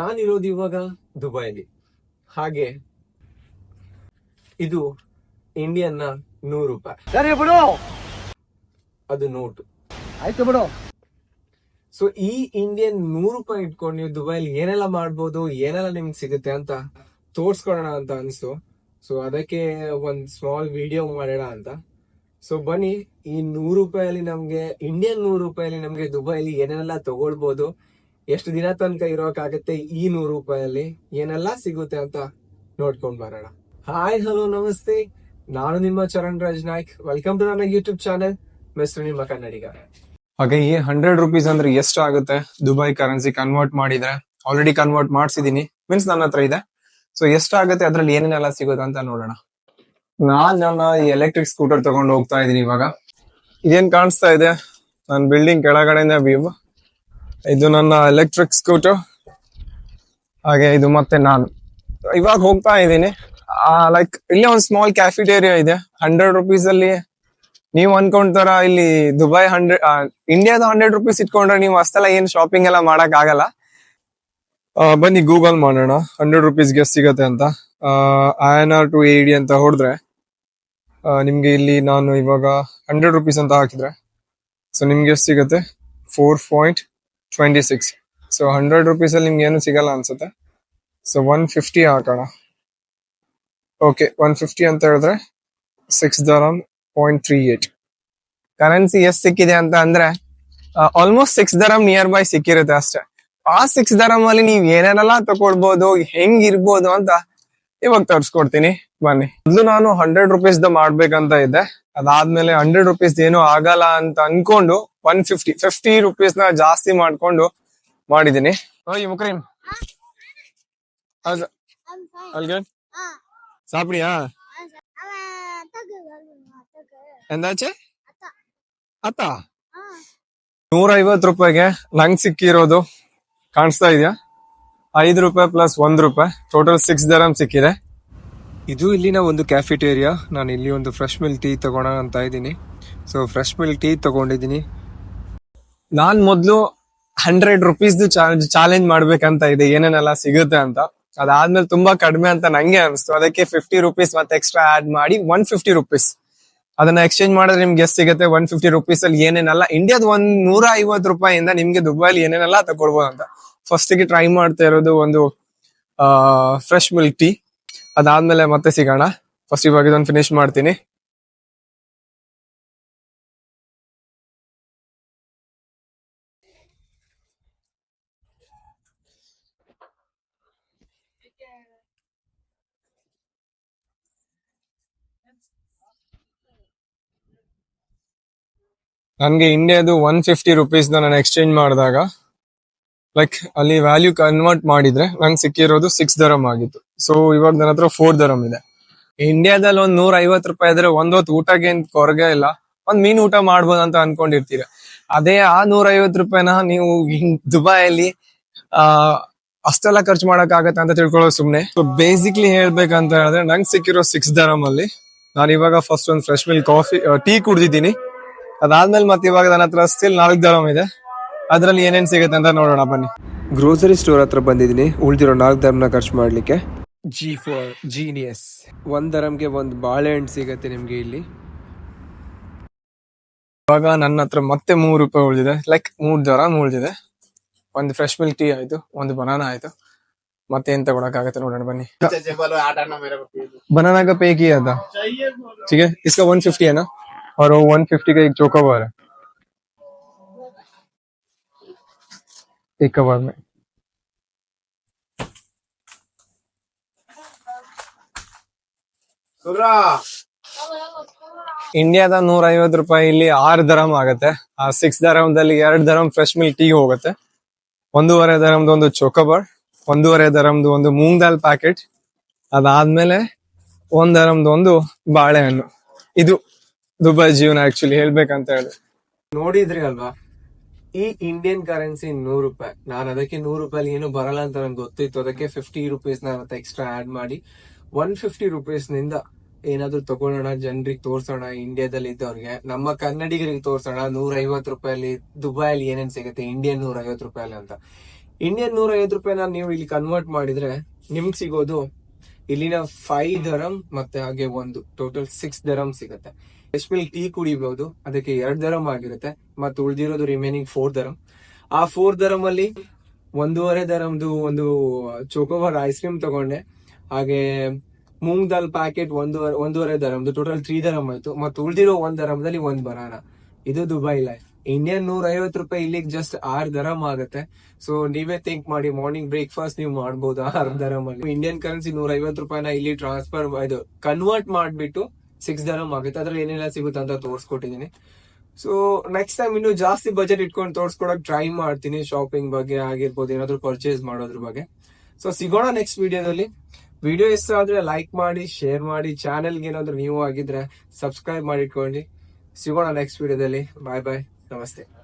ನಾನಿರೋದು ಇವಾಗ ದುಬೈಲಿ. ಹಾಗೆ ಇದು ಇಂಡಿಯನ್ನ ನೂರು ರೂಪಾಯಿ. ಸರಿ ಬಿಡು. ಅದು ನೋಟು. ಆಯ್ತು ಬಿಡು. ಸೊ ಈ ಇಂಡಿಯನ್ ನೂರು ರೂಪಾಯಿ ಇಟ್ಕೊಂಡು ನೀವು ದುಬೈಲಿ ಏನೆಲ್ಲ ಮಾಡ್ಬೋದು ಏನೆಲ್ಲ ನಿಮ್ಗೆ ಸಿಗುತ್ತೆ ಅಂತ ತೋರ್ಸ್ಕೊಳೋಣ ಅಂತ ಅನಿಸ್ತು. ಸೊ ಅದಕ್ಕೆ ಒಂದು ಸ್ಮಾಲ್ ವಿಡಿಯೋ ಮಾಡೋಣ ಅಂತ. ಸೊ ಬನ್ನಿ ಈ ನೂರು ರೂಪಾಯಲ್ಲಿ ನಮ್ಗೆ ಇಂಡಿಯನ್ ನೂರು ರೂಪಾಯಲ್ಲಿ ನಮ್ಗೆ ದುಬೈಲಿ ಏನೆಲ್ಲ ತಗೊಳ್ಬೋದು ಎಷ್ಟು ದಿನ ತನಕ ಇರೋಕ್ಕಾಗತ್ತೆ ಈ ನೂರು ರೂಪಾಯಲ್ಲಿ ಏನೆಲ್ಲ ಸಿಗುತ್ತೆ ಅಂತ ನೋಡ್ಕೊಂಡ್ ಬರೋಣ. ಹಾಯ್ ಹಲೋ ನಮಸ್ತೆ. ನಾನು ನಿಮ್ಮ ಚರಣ್ ರಾಜ್ ನಾಯ್ಕ್. ವೆಲ್ಕಮ್ ಟು ನನ್ನ ಯೂಟ್ಯೂಬ್ ಚಾನೆಲ್ ಮಿಸ್ಟರ್ ನಿಮ್ಮ ಕನ್ನಡಿಗ. ಹಾಗೆ ಈ ಹಂಡ್ರೆಡ್ ರುಪೀಸ್ ಅಂದ್ರೆ ಎಷ್ಟು ಆಗುತ್ತೆ? ದುಬೈ ಕರೆನ್ಸಿ ಕನ್ವರ್ಟ್ ಮಾಡಿದ್ರೆ ಆಲ್ರೆಡಿ ಕನ್ವರ್ಟ್ ಮಾಡಿಸಿದೀನಿ. ಮೀನ್ಸ್ ನನ್ನ ಹತ್ರ ಇದೆ. ಸೊ ಎಷ್ಟಾಗುತ್ತೆ ಅದ್ರಲ್ಲಿ ಏನೇನೆಲ್ಲ ಸಿಗುತ್ತೆ ಅಂತ ನೋಡೋಣ. ನಾನ್ ನನ್ನ ಎಲೆಕ್ಟ್ರಿಕ್ ಸ್ಕೂಟರ್ ತಗೊಂಡು ಹೋಗ್ತಾ ಇದೀನಿ ಇವಾಗ. ಇದೇನ್ ಕಾಣಿಸ್ತಾ ಇದೆ? ನನ್ನ ಬಿಲ್ಡಿಂಗ್ ಕೆಳಗಡೆಯಿಂದ ವ್ಯೂ ಇದು ನನ್ನ ಎಲೆಕ್ಟ್ರಿಕ್ ಸ್ಕೂಟರ್ ಹಾಗೆ ಇದು ಮತ್ತೆ ನಾನು. ಇವಾಗ ಹೋಗ್ತಾ ಇದ್ದೀನಿ. ಲೈಕ್ ಇಲ್ಲೇ ಒಂದು ಸ್ಮಾಲ್ ಕ್ಯಾಫಿಟೇರಿಯಾ ಇದೆ. ಹಂಡ್ರೆಡ್ ರುಪೀಸ್ ಅಲ್ಲಿ ನೀವು ಅನ್ಕೊಂತಾರ ಇಲ್ಲಿ ದುಬೈ ಹಂಡ್ರೆಡ್ ಇಂಡಿಯಾದ ಹಂಡ್ರೆಡ್ ರುಪೀಸ್ ಇಟ್ಕೊಂಡ್ರೆ ನೀವು ಅಷ್ಟೆಲ್ಲ ಏನ್ ಶಾಪಿಂಗ್ ಎಲ್ಲ ಮಾಡಕ್ ಆಗಲ್ಲ. ಬನ್ನಿ ಗೂಗಲ್ ಮಾಡೋಣ. ಹಂಡ್ರೆಡ್ ರುಪೀಸ್ಗೆ ಸಿಗತ್ತೆ ಅಂತ. ಐ ಆರ್ ಟು ಎ ಅಂತ ಹೊಡೆದ್ರೆ ನಿಮ್ಗೆ ಇಲ್ಲಿ ನಾನು ಇವಾಗ ಹಂಡ್ರೆಡ್ ರುಪೀಸ್ ಅಂತ ಹಾಕಿದ್ರೆ. ಸೊ ನಿಮ್ಗೆ ಎಷ್ಟು ಸಿಗತ್ತೆ four point twenty six so hundred rupees ಅಲ್ಲಿ ನಿಮ್ಗೆ ಏನು ಸಿಗಲ್ಲ ಅನ್ಸುತ್ತೆ? ಸೊ ಒನ್ ಫಿಫ್ಟಿ ಹಾಕೋಣ. ಓಕೆ ಒನ್ ಫಿಫ್ಟಿ ಅಂತ ಹೇಳಿದ್ರೆ six dirham point three eight currency ಎಷ್ಟು ಸಿಕ್ಕಿದೆ ಅಂತ ಅಂದ್ರೆ almost six dirham nearby ಸಿಕ್ಕಿರುತ್ತೆ ಅಷ್ಟೇ. ಆ ಸಿಕ್ಸ್ ದರಮ್ ಅಲ್ಲಿ ನೀವ್ ಏನೇನೆಲ್ಲ ತಗೊಳ್ಬಹುದು ಹೆಂಗ್ ಇರ್ಬೋದು ಅಂತ ಇವಾಗ ತರ್ಸ್ಕೊಡ್ತೀನಿ. ಬನ್ನಿ. ಮೊದಲು ನಾನು ಹಂಡ್ರೆಡ್ ರುಪೀಸ್ ಮಾಡ್ಬೇಕಂತ ಇದ್ದೆ. ಅದಾದ್ಮೇಲೆ ಹಂಡ್ರೆಡ್ ರುಪೀಸ್ ಏನು ಆಗಲ್ಲ ಅಂತ ಅನ್ಕೊಂಡು ಒನ್ ಫಿಫ್ಟಿ ಫಿಫ್ಟಿ ರುಪೀಸ್ನ ಜಾಸ್ತಿ ಮಾಡ್ಕೊಂಡು ಮಾಡಿದೀನಿ ಮುಕ್ರೀಮ್ ಸಾಪಿಡಿಯಾ ಎಂದಾಚೆ? ಅತ್ತ. ನೂರ ಐವತ್ ರೂಪಾಯಿಗೆ ನಂಗ್ ಸಿಕ್ಕಿರೋದು ಕಾಣಿಸ್ತಾ ಇದೆಯಾ? ಐದು ರೂಪಾಯಿ ಪ್ಲಸ್ ಒಂದ್ ರೂಪಾಯಿ. ಟೋಟಲ್ ಸಿಕ್ಸ್ ದರಂ ಸಿಕ್ಕಿದೆ. ಇದು ಇಲ್ಲಿನ ಒಂದು ಕ್ಯಾಫಿಟೇರಿಯಾ ನಾನು ಇಲ್ಲಿ ಒಂದು ಫ್ರೆಶ್ ಮಿಲ್ಕ್ ಟೀ ತಗೋಣ ಅಂತ ಇದ್ದೀನಿ. ಸೊ ಫ್ರೆಶ್ ಮಿಲ್ಕ್ ಟೀ ತಗೊಂಡಿದ್ದೀನಿ. ನಾನ್ ಮೊದ್ಲು ಹಂಡ್ರೆಡ್ ರುಪೀಸ್ ಚಾಲೆಂಜ್ ಮಾಡ್ಬೇಕಂತ ಇದೆ, ಏನೇನೆಲ್ಲ ಸಿಗುತ್ತೆ ಅಂತ. ಅದಾದ್ಮೇಲೆ ತುಂಬಾ ಕಡಿಮೆ ಅಂತ ನಂಗೆ ಅನಿಸ್ತು. ಅದಕ್ಕೆ ಫಿಫ್ಟಿ ರುಪೀಸ್ ಮತ್ತೆ ಎಕ್ಸ್ಟ್ರಾ ಆಡ್ ಮಾಡಿ ಒನ್ ಫಿಫ್ಟಿ ರುಪೀಸ್ ಅದನ್ನ ಎಕ್ಸ್ಚೇಂಜ್ ಮಾಡಿದ್ರೆ ನಿಮ್ಗೆ ಎಷ್ಟು ಸಿಗುತ್ತೆ ಒನ್ ಫಿಫ್ಟಿ ರುಪೀಸ್ ಅಲ್ಲಿ ಏನೇನೆಲ್ಲ ಇಂಡಿಯಾದ ಒಂದ್ ನೂರ ಐವತ್ತು ರೂಪಾಯಿಂದ ನಿಮ್ಗೆ ದುಬೈಲಿ ಏನೇನೆಲ್ಲ ತಗೊಳ್ಬೋದು ಅಂತ. ಫಸ್ಟ್ಗೆ ಟ್ರೈ ಮಾಡ್ತಾ ಇರೋದು ಒಂದು ಫ್ರೆಶ್ ಮಿಲ್ಕ್ ಟೀ ಅದಾದ್ಮೇಲೆ ಮತ್ತೆ ಸಿಗೋಣ. ಫಸ್ಟ್ ಇವಾಗ ಇದೊಂದು ಫಿನಿಶ್ ಮಾಡ್ತೀನಿ. ನನ್ಗೆ ಇಂಡಿಯಾದು ಒನ್ ಫಿಫ್ಟಿ ರುಪೀಸ್ ನಾನು ಎಕ್ಸ್ಚೇಂಜ್ ಮಾಡಿದಾಗ ಲೈಕ್ ಅಲ್ಲಿ ವ್ಯಾಲ್ಯೂ ಕನ್ವರ್ಟ್ ಮಾಡಿದ್ರೆ ನಂಗೆ ಸಿಕ್ಕಿರೋದು ಸಿಕ್ಸ್ ದರಮ್ ಆಗಿತ್ತು. ಸೊ ಇವಾಗ ನನ್ನ ಹತ್ರ ಫೋರ್ ದರಮ್ ಇದೆ. ಇಂಡಿಯಾದಲ್ಲಿ ಒಂದ್ ನೂರ ಐವತ್ತು ರೂಪಾಯಿ ಇದ್ರೆ ಒಂದೊತ್ತು ಊಟಕ್ಕೆ ಏನ್ ಕೊರಗೆ ಇಲ್ಲ. ಒಂದ್ ಮೀನ್ ಊಟ ಮಾಡ್ಬೋದು ಅಂತ ಅನ್ಕೊಂಡಿರ್ತೀರ. ಅದೇ ಆ ನೂರ ಐವತ್ತು ರೂಪಾಯಿನ ನೀವು ದುಬೈಯಲ್ಲಿ, ಆ, ಅಷ್ಟೆಲ್ಲ ಖರ್ಚು ಮಾಡಕ್ ಆಗತ್ತೆ ಅಂತ ತಿಳ್ಕೊಳ್ಳೋದು ಸುಮ್ನೆ. ಸೊ ಬೇಸಿಕ್ಲಿ ಹೇಳ್ಬೇಕಂತ ಹೇಳಿದ್ರೆ ನಂಗೆ ಸಿಕ್ಕಿರೋ ಸಿಕ್ಸ್ ದರಮ್ ಅಲ್ಲಿ ನಾನು ಇವಾಗ ಫಸ್ಟ್ ಒಂದು ಫ್ರೆಶ್ ಮಿಲ್ಕ್ ಕಾಫಿ ಟೀ ಕುಡ್ದಿದ್ದೀನಿ. ಅದಾದ್ಮೇಲೆ ಮತ್ತೆ ಇವಾಗ ನನ್ನ ಹತ್ರ ಸ್ಟಿಲ್ ನಾಲ್ಕು ದರಮ್ ಇದೆ ಅದ್ರಲ್ಲಿ ಏನೇನ್ ಸಿಗುತ್ತೆ ಅಂತ ನೋಡೋಣ ಬನ್ನಿ ಗ್ರೋಸರಿ ಸ್ಟೋರ್ ಹತ್ರ ಬಂದಿದ್ದೀನಿ ಉಳಿದಿರೋ ನಾಲ್ಕು ದರಮ್ನ ಖರ್ಚು ಮಾಡ್ಲಿಕ್ಕೆ ಜಿ ಫಾರ್ ಜೀನಿಯಸ್ ಒಂದ್ ದರಮ್ಗೆ ಒಂದು ಬಾಳೆಹಣ್ಣು ಸಿಗತ್ತೆ ನಿಮ್ಗೆ ಇಲ್ಲಿ ಇವಾಗ ನನ್ನ ಹತ್ರ ಮತ್ತೆ ಮೂರು ರೂಪಾಯಿ ಉಳಿದಿದೆ ಲೈಕ್ ಮೂರ್ ದರ ಉಳಿದಿದೆ ಒಂದು ಫ್ರೆಶ್ ಮಿಲ್ಕ್ ಟೀ ಆಯ್ತು ಒಂದು ಬನಾನಾ ಆಯ್ತು ಮತ್ತೆ ಏನ್ ತಗೊಳಕ್ ಆಗತ್ತೆ ನೋಡೋಣ ಬನ್ನಿ बनाना का पे किया था ठीक है इसका वन फिफ्टी है ना और वो वन फिफ्टी का एक चोकोबार है एक कबार में ಇಂಡಿಯಾದ ನೂರ ಐವತ್ತು ರೂಪಾಯಿ ಇಲ್ಲಿ ಆರು ದರಮ್ ಆಗತ್ತೆ ಆ ಸಿಕ್ಸ್ ದರಮ್ದಲ್ಲಿ ಎರಡು ದರಮ್ ಫ್ರೆಶ್ ಮಿಲ್ಕ್ ಟೀ ಹೋಗುತ್ತೆ ಒಂದೂವರೆ ದರಮ್ದು ಒಂದು ಚೊಕೊಬಾರ್ ಒಂದೂವರೆ ದರಮ್ದು ಒಂದು ಮೂಂಗ್ ದಾಲ್ ಪ್ಯಾಕೆಟ್ ಅದಾದ್ಮೇಲೆ ಒಂದ್ ದರಮ್ದು ಒಂದು ಬಾಳೆಹಣ್ಣು ಇದು ದುಬೈ ಜೀವನ ಆಕ್ಚುಲಿ ಹೇಳ್ಬೇಕಂತ ಹೇಳಿ. ನೋಡಿದ್ರಿ ಅಲ್ವಾ? ಈ ಇಂಡಿಯನ್ ಕರೆನ್ಸಿ ನೂರು ರೂಪಾಯಿ. ನಾನು ಅದಕ್ಕೆ ನೂರು ರೂಪಾಯಿ ಏನು ಬರಲ್ಲ ಅಂತ ನಂಗೆ ಗೊತ್ತಿತ್ತು. ಅದಕ್ಕೆ ಫಿಫ್ಟಿ ರುಪೀಸ್ನ ಎಕ್ಸ್ಟ್ರಾ ಆಡ್ ಮಾಡಿ ಒನ್ ಫಿಫ್ಟಿ ರುಪೀಸ್ನಿಂದ ಏನಾದ್ರೂ ತಗೊಳ್ಳೋಣ, ಜನರಿಗೆ ತೋರ್ಸೋಣ ಇಂಡಿಯಾದಲ್ಲಿ ಇದ್ದವ್ರಿಗೆ. ನಮ್ಮ ಕನ್ನಡಿಗರಿಗೆ ತೋರ್ಸೋಣ ನೂರ ಐವತ್ತು ರೂಪಾಯಲ್ಲಿ, ದುಬೈಯಲ್ಲಿ ಏನೇನ್ ಸಿಗುತ್ತೆ? ಇಂಡಿಯನ್ ನೂರ ಐವತ್ತು ರೂಪಾಯಲ್ಲಿ ಅಂತ. ಇಂಡಿಯನ್ ನೂರ ಐವತ್ತು ರೂಪಾಯಿನ ನೀವು ಇಲ್ಲಿ ಕನ್ವರ್ಟ್ ಮಾಡಿದ್ರೆ ನಿಮ್ಗೆ ಸಿಗೋದು ಇಲ್ಲಿನ ಫೈವ್ ದರಂ ಮತ್ತೆ ಹಾಗೆ ಒಂದು. ಟೋಟಲ್ ಸಿಕ್ಸ್ ದರಂ ಸಿಗುತ್ತೆ. ಎಸ್ಪೆಲ್ ಟೀ ಕುಡಿಬಹುದು ಅದಕ್ಕೆ ಎರಡ್ ದರಂ ಆಗಿರುತ್ತೆ. ಮತ್ತೆ ಉಳಿದಿರೋದು ರಿಮೈನಿಂಗ್ ಫೋರ್ ದರಂ ಆ ಫೋರ್ ದರಂ ಅಲ್ಲಿ ಒಂದೂವರೆ ದರಮ್ದು ಒಂದು ಚೋಕೋಬಾರ್ ಐಸ್ ಕ್ರೀಮ್ ತಗೊಂಡೆ. ಹಾಗೆ ಮೂಂಗ್ ದಾಲ್ ಪ್ಯಾಕೆಟ್ ಒಂದೂವರೆ ಒಂದೂವರೆ ದರಮ್ದು ಟೋಟಲ್ ತ್ರೀ ದರಂ ಆಯ್ತು ಮತ್ತೆ ಉಳಿದಿರೋ ಒಂದ್ ದರಮದಲ್ಲಿ ಒಂದ್ ಬನಾನ ಇದು ದುಬೈ ಲೈಫ್ ಇಂಡಿಯನ್ ನೂರ ಐವತ್ತು ರೂಪಾಯಿ ಇಲ್ಲಿಗೆ ಜಸ್ಟ್ ಆರ್ ದರಂ ಆಗುತ್ತೆ. ಸೊ ನೀವೇ ಥಿಂಕ್ ಮಾಡಿ ಮಾರ್ನಿಂಗ್ ಬ್ರೇಕ್ಫಾಸ್ಟ್ ನೀವು ಮಾಡ್ಬೋದು? ಆರ್ ದರಂ ಅಲ್ಲಿ ಇಂಡಿಯನ್ ಕರೆನ್ಸಿ ನೂರ ಐವತ್ತು ರೂಪಾಯಿನ ಇಲ್ಲಿ ಟ್ರಾನ್ಸ್ಫರ್ ಇದು ಕನ್ವರ್ಟ್ ಮಾಡ್ಬಿಟ್ಟು ಸಿಕ್ಸ್ ದರಂ ಆಗುತ್ತೆ. ಅದ್ರಲ್ಲಿ ಏನೆಲ್ಲ ಸಿಗುತ್ತೆ ಅಂತ ತೋರಿಸ್ಕೊಟ್ಟಿದ್ದೀನಿ ಸೊ ನೆಕ್ಸ್ಟ್ ಟೈಮ್ ಇನ್ನು ಜಾಸ್ತಿ ಬಜೆಟ್ ಇಟ್ಕೊಂಡು ತೋರಿಸ್ಕೊಡಕ್ ಟ್ರೈ ಮಾಡ್ತೀನಿ ಶಾಪಿಂಗ್ ಬಗ್ಗೆ, ಆಗಿರ್ಬೋದು ಏನಾದ್ರು ಪರ್ಚೇಸ್ ಮಾಡೋದ್ರ ಬಗ್ಗೆ. ಸೊ ಸಿಗೋಣ ನೆಕ್ಸ್ಟ್ ವಿಡಿಯೋದಲ್ಲಿ ವಿಡಿಯೋ ಇಷ್ಟ ಆದ್ರೆ ಲೈಕ್ ಮಾಡಿ ಶೇರ್ ಮಾಡಿ ಚಾನೆಲ್ಗೆ ಏನಾದ್ರು ನೀವು ಆಗಿದ್ರೆ ಸಬ್ಸ್ಕ್ರೈಬ್ ಮಾಡಿ ಇಟ್ಕೊಂಡು ಸಿಗೋಣ ನೆಕ್ಸ್ಟ್ ವಿಡಿಯೋದಲ್ಲಿ ಬಾಯ್ ಬಾಯ್ ನಮಸ್ತೆ.